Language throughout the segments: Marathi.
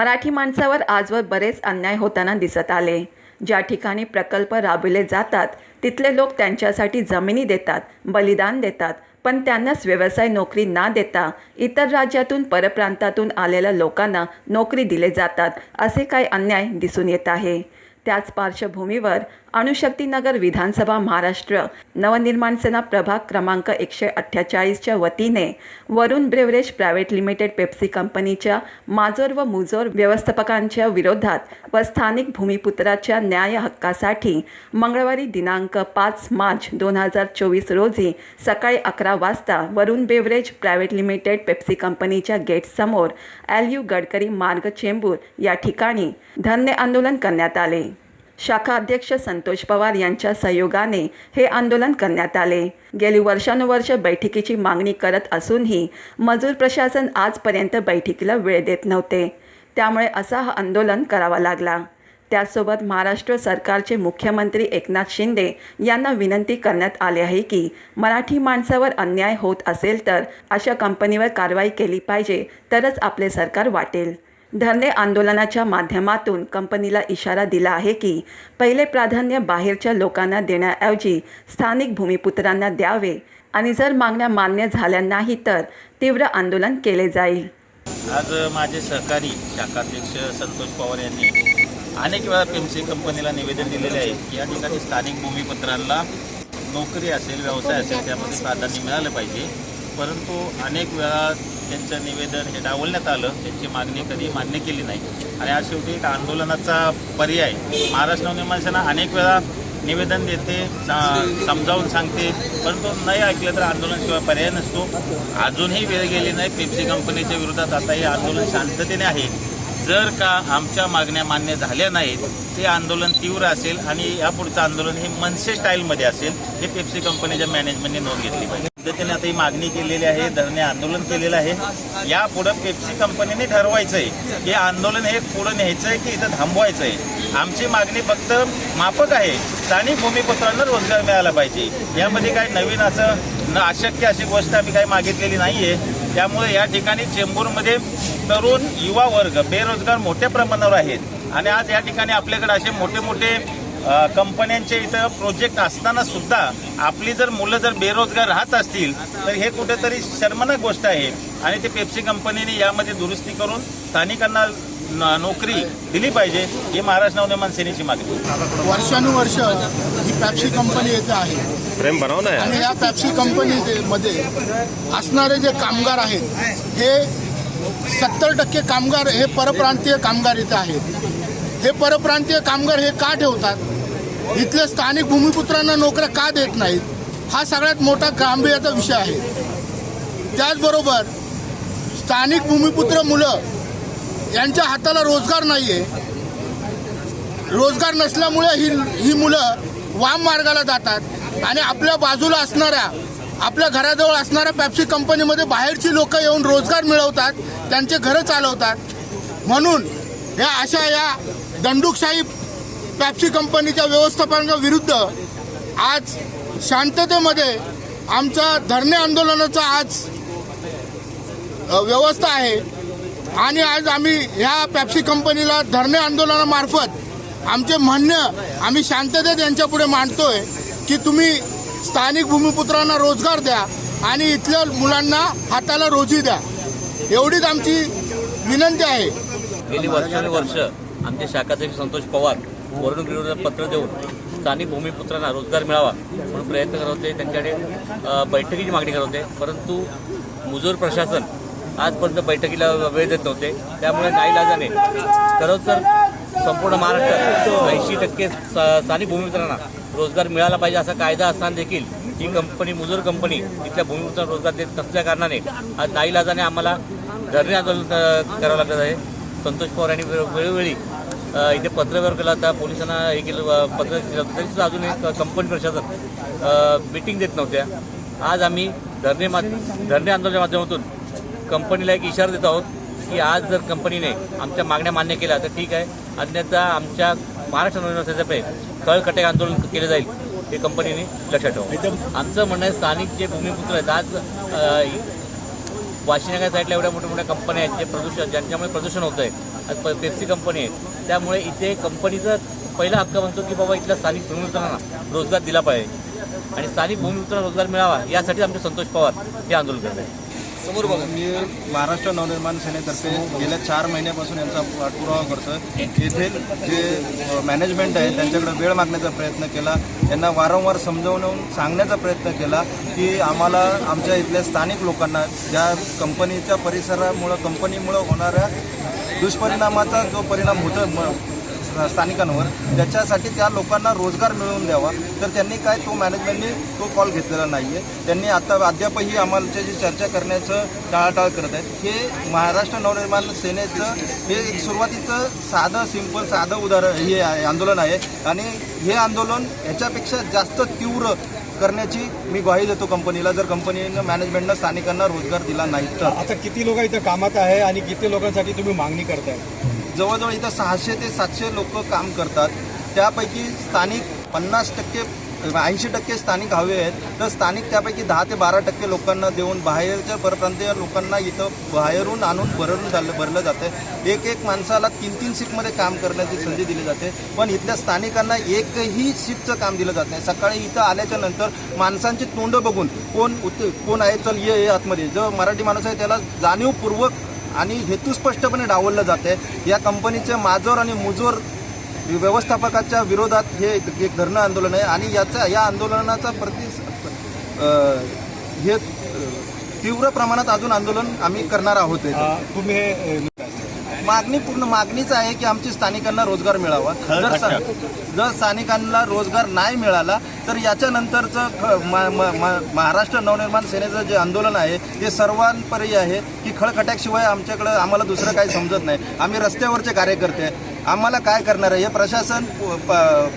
मराठी माणसावर आजवर बरेच अन्याय होताना दिसत आले. ज्या ठिकाणी प्रकल्प राबविले जातात तिथले लोक त्यांच्यासाठी जमिनी देतात बलिदान देतात पण त्यांनाच व्यवसाय नोकरी ना देता इतर राज्यातून परप्रांतातून आलेल्या लोकांना नोकरी दिले जातात असे काही अन्याय दिसून येत आहे. त्याच पार्श्वभूमीवर अणुशक्तीनगर विधानसभा महाराष्ट्र नवनिर्माण सेना प्रभाग क्रमांक एकशे अठ्ठेचाळीसच्या वतीने Varun beverage private limited Pepsi कंपनीच्या माजोर व मुजोर व्यवस्थापकांच्या विरोधात व स्थानिक भूमिपुत्राच्या न्याय हक्कासाठी मंगळवारी दिनांक पाच मार्च दोन हजार चोवीस रोजी सकाळी अकरा वाजता Varun beverage private limited Pepsi कंपनीच्या गेटसमोर एल यू गडकरी मार्ग चेंबूर या ठिकाणी धन्य आंदोलन करण्यात आले. शाखा अध्यक्ष संतोष पवार यांच्या सहयोगाने हे आंदोलन करण्यात आले. गेली वर्षानुवर्ष बैठकीची मागणी करत असूनही मजूर प्रशासन आजपर्यंत बैठकीला वेळ देत नव्हते. त्यामुळे असा हा आंदोलन करावा लागला. त्यासोबत महाराष्ट्र सरकारचे मुख्यमंत्री एकनाथ शिंदे यांना विनंती करण्यात आली आहे की मराठी माणसावर अन्याय होत असेल तर अशा कंपनीवर कारवाई केली पाहिजे तरच आपले सरकार वाटेल. धरणे आंदोलनाच्या माध्यमातून कंपनीला इशारा दिला आहे की पहिले प्राधान्य बाहेरच्या लोकांना देण्याऐवजी स्थानिक भूमिपुत्रांना द्यावे आणि जर मागण्या मान्य झाल्या नाही तर तीव्र आंदोलन केले जाईल. आज माझे सहकारी शाखाध्यक्ष संतोष पवार यांनी अनेक वेळा पेमसी कंपनीला निवेदन दिलेले आहे की या ठिकाणी स्थानिक भूमिपत्रांना नोकरी असेल व्यवसाय असेल त्यामध्ये प्राधान्य मिळालं पाहिजे. परंतु अनेक वेळा त्यांचं निवेदन हे डावलण्यात आलं. त्यांची मागणी कधी मान्य केली नाही. आणि आज शेवटी एक आंदोलनाचा पर्याय. महाराष्ट्र नवनिर्माण सेना अनेक वेळा निवेदन देते समजावून सांगते. परंतु नाही ऐकलं तर आंदोलनाशिवाय पर्याय नसतो. अजूनही वेळ गेली नाही. पेप्सी कंपनीच्या विरोधात आता हे आंदोलन शांततेने आहे. जर का आमच्या मागण्या मान्य झाल्या नाहीत ते आंदोलन तीव्र असेल आणि यापुढचं आंदोलन हे मनसे स्टाईलमध्ये असेल हे पेप्सी कंपनीच्या मॅनेजमेंटने नोंद घेतली पाहिजे. पद्धतीने आता ही मागणी केलेली आहे धरणे आंदोलन केलेलं आहे. यापुढं पेप्सी कंपनीने ठरवायचं आहे की आंदोलन हे पुढं न्यायचं आहे की इथं थांबवायचं आहे आमची मागणी फक्त माफक आहे. स्थानिक भूमिपुत्रांना रोजगार मिळाला पाहिजे. यामध्ये काही नवीन असं न अशक्य अशी गोष्ट आम्ही काही मागितलेली नाही आहे त्यामुळे या ठिकाणी चेंबूरमध्ये तरुण युवा वर्ग बेरोजगार मोठ्या प्रमाणावर आहेत. आणि आज या ठिकाणी आपल्याकडे असे मोठे मोठे अ, कंपन्यांचे इथं प्रोजेक्ट असताना सुद्धा आपली जर मुलं जर बेरोजगार राहत असतील तर हे कुठेतरी शर्मनाक गोष्ट आहे आणि ते पेप्सी कंपनीने यामध्ये दुरुस्ती करून स्थानिकांना नोकरी दिली पाहिजे ही महाराष्ट्र नवनिर्माण सेनेची मागणी आहे. वर्षानुवर्ष ही पॅप्सी कंपनी येथे आहे प्रेम बनव ना. आणि या पॅप्सी कंपनीमध्ये असणारे जे कामगार आहेत हे सत्तर टक्के कामगार हे परप्रांतीय कामगार इथे आहेत हे परप्रांतीय कामगार हे का ठेवतात? इथल्या स्थानिक भूमिपुत्रांना नोकऱ्या का देत नाहीत? हा सगळ्यात मोठा गांभीर्याचा विषय आहे. त्याचबरोबर स्थानिक भूमिपुत्र मुलं यांच्या हाताला रोजगार नाही आहे रोजगार नसल्यामुळे ही ही मुलं वाम मार्गाला जातात आणि आपल्या बाजूला असणाऱ्या आपल्या घराजवळ असणाऱ्या पॅप्सी कंपनीमध्ये बाहेरची लोक येऊन रोजगार मिळवतात त्यांचे घरं चालवतात. म्हणून या अशा या दंडुकशाही पॅप्सी कंपनीच्या व्यवस्थापनाविरुद्ध आज शांततेमध्ये आमचा धरणे आंदोलनाचा आज व्यवस्था आहे. आणि आज आम्ही ह्या पॅप्सी कंपनीला धरणे आंदोलनामार्फत आमचे म्हणणं आम्ही शांततेत यांच्यापुढे मांडतोय की तुम्ही स्थानिक भूमिपुत्रांना रोजगार द्या आणि इथल्या मुलांना हाताला रोजी द्या. एवढीच आमची विनंती आहे. गेली वर्षानुवर्ष आमचे शाखाध्यक्ष संतोष पवार वरून विरोधात पत्र देऊन स्थानिक भूमिपुत्रांना रोजगार मिळावा म्हणून प्रयत्न करत होते. त्यांच्याकडे बैठकीची मागणी करत होते. परंतु मुजोर प्रशासन आजपर्यंत बैठकीला वेळ देत नव्हते. त्यामुळे नाईलाजाने खरंच संपूर्ण महाराष्ट्रात ऐंशी टक्के स्थानिक भूमिपुत्रांना रोजगार मिळाला पाहिजे असा कायदा असताना देखील ही कंपनी मुजोर कंपनी इथल्या भूमिपुत्रांना रोजगार देत नसल्या कारणाने आज नाईलाजाने आम्हाला धरणे आंदोलन करावं लागत आहे. संतोष पवार यांनी वेळो- वेळोवेळी इथे पत्रव्यवहार केला होता. पोलिसांना हे केलं पत्र तरीसुद्धा अजून एक कंपनी प्रशासन मिटिंग देत नव्हत्या. आज आम्ही धरणे मा धरणे आंदोलनाच्या माध्यमातून कंपनीला एक इशारा देत आहोत की आज जर कंपनीने आमच्या मागण्या मान्य केल्या तर ठीक आहे. अन्यथा आमच्या महाराष्ट्र नवनिर्माण खळकटे आंदोलन केले जाईल हे कंपनीने लक्षात ठेवा. आमचं म्हणणं आहे स्थानिक जे भूमिपुत्र आहेत आज वाशिनगर साईडला एवढ्या मोठ्या मोठ्या कंपन्या आहेत जे प्रदूषण ज्यांच्यामुळे प्रदूषण होतं आहे पेप्सी कंपनी आहे त्यामुळे इथे कंपनीचा पहिला हक्क म्हणतो की बाबा इथल्या स्थानिक भूमिपुत्रांना रोजगार दिला पाहिजे. आणि स्थानिक भूमिपुत्रांना रोजगार मिळावा यासाठी आमचे संतोष पवार हे आंदोलन करत आहेत. मी महाराष्ट्र नवनिर्माण सेनेतर्फे गेल्या चार महिन्यापासून यांचा पाठपुरावा करतो येथील जे मॅनेजमेंट आहे त्यांच्याकडे वेळ मागण्याचा प्रयत्न केला. त्यांना वारंवार समजावून सांगण्याचा प्रयत्न केला की आम्हाला आमच्या इथल्या स्थानिक लोकांना ज्या कंपनीच्या परिसरामुळं कंपनीमुळं होणाऱ्या दुष्परिणामाचा जो परिणाम होतो म- स्थानिकांवर त्याच्यासाठी त्या लोकांना रोजगार मिळवून द्यावा. तर त्यांनी काय तो मॅनेजमेंटने तो कॉल घेतलेला नाही आहे त्यांनी आता अद्यापही आम्हालाची चर्चा करण्याचं टाळाटाळ करत आहेत हे महाराष्ट्र नवनिर्माण सेनेचं हे एक सुरुवातीचं साधं सिंपल साधं उदाहरण हे आहे- आंदोलन आहे. आणि हे आंदोलन ह्याच्यापेक्षा जास्त तीव्र करण्याची मी ग्वाही देतो कंपनीला. जर कंपनीनं मॅनेजमेंटनं स्थानिकांना रोजगार दिला नाही तर. आता किती लोक इथं कामात आहे आणि किती लोकांसाठी तुम्ही मागणी करताय? जवळजवळ इथं सहाशे ते सातशे लोक काम करतात. त्यापैकी स्थानिक पन्नास टक्के ऐंशी टक्के स्थानिक हवे आहेत. तर स्थानिक त्यापैकी दहा ते बारा टक्के लोकांना देऊन बाहेरच्या परप्रांतीय लोकांना इथं बाहेरून आणून भरून झालं भरलं जातं एक एक माणसाला तीन तीन सीटमध्ये काम करण्याची संधी दिली जाते. पण इथल्या स्थानिकांना एकही सीटचं काम दिलं जात नाही. सकाळी इथं आल्याच्यानंतर माणसांची तोंड बघून कोण उत कोण आहे चल ये आतमध्ये. जो मराठी माणूस आहे त्याला जाणीवपूर्वक आणि हेतुस्पष्टपणे डावललं जाते या कंपनीचे माजोर आणि मुजोर व्यवस्थापकाच्या विरोधात हे एक एक धरणं आंदोलन आहे आणि याचा या आंदोलनाचा प्रति हे तीव्र प्रमाणात अजून आंदोलन आम्ही करणार आहोत तुम्ही हे मागणी पूर्ण मागणीच आहे की आमची स्थानिकांना रोजगार मिळावा. जर जर स्थानिकांना रोजगार नाही मिळाला तर याच्यानंतरचं ख- म- म- म- महाराष्ट्र नवनिर्माण सेनेचं जे आंदोलन आहे ते सर्वांपर्यंत आहे की खळखट्याशिवाय आमच्याकडे आम्हाला दुसरं काही समजत नाही. आम्ही रस्त्यावरचे कार्यकर्ते आहे. आम्हाला काय करणार आहे? हे प्रशासन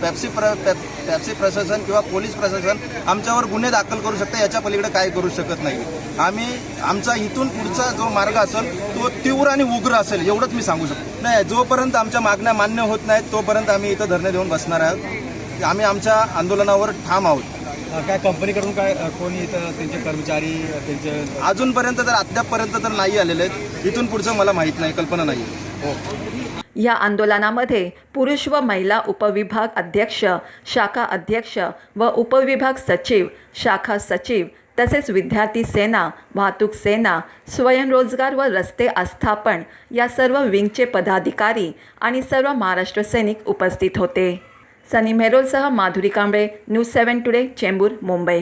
पेप्सी प्र पेप- पेप्सी प्रशासन किंवा पोलीस प्रशासन आमच्यावर गुन्हे दाखल करू शकतं याच्या पलीकडे काय करू शकत नाही. आम्ही आमचा इथून पुढचा जो मार्ग असेल तो तीव्र आणि उग्र असेल एवढंच मी सांगू शकतो. नाही जोपर्यंत आमच्या मागण्या मान्य होत नाहीत तोपर्यंत आम्ही इथं धरणे देऊन बसणार आहोत. आम्ही आमच्या आंदोलनावर ठाम आहोत. काय कंपनीकडून काय कोणी इथं त्यांचे कर्मचारी त्यांचे अजूनपर्यंत तर अद्यापपर्यंत तर नाही आलेले आहेत. इथून पुढचं मला माहीत नाही कल्पना नाही आहे. या आंदोलनामध्ये पुरुष व महिला उपविभाग अध्यक्ष शाखा अध्यक्ष व उपविभाग सचिव शाखा सचिव तसेच विद्यार्थी सेना वाहतूक सेना स्वयंरोजगार व रस्ते आस्थापन या सर्व विंगचे पदाधिकारी आणि सर्व महाराष्ट्र सैनिक उपस्थित होते. Sunny मेहरोलसह Madhuri Kamble news seven today Chembur Mumbai.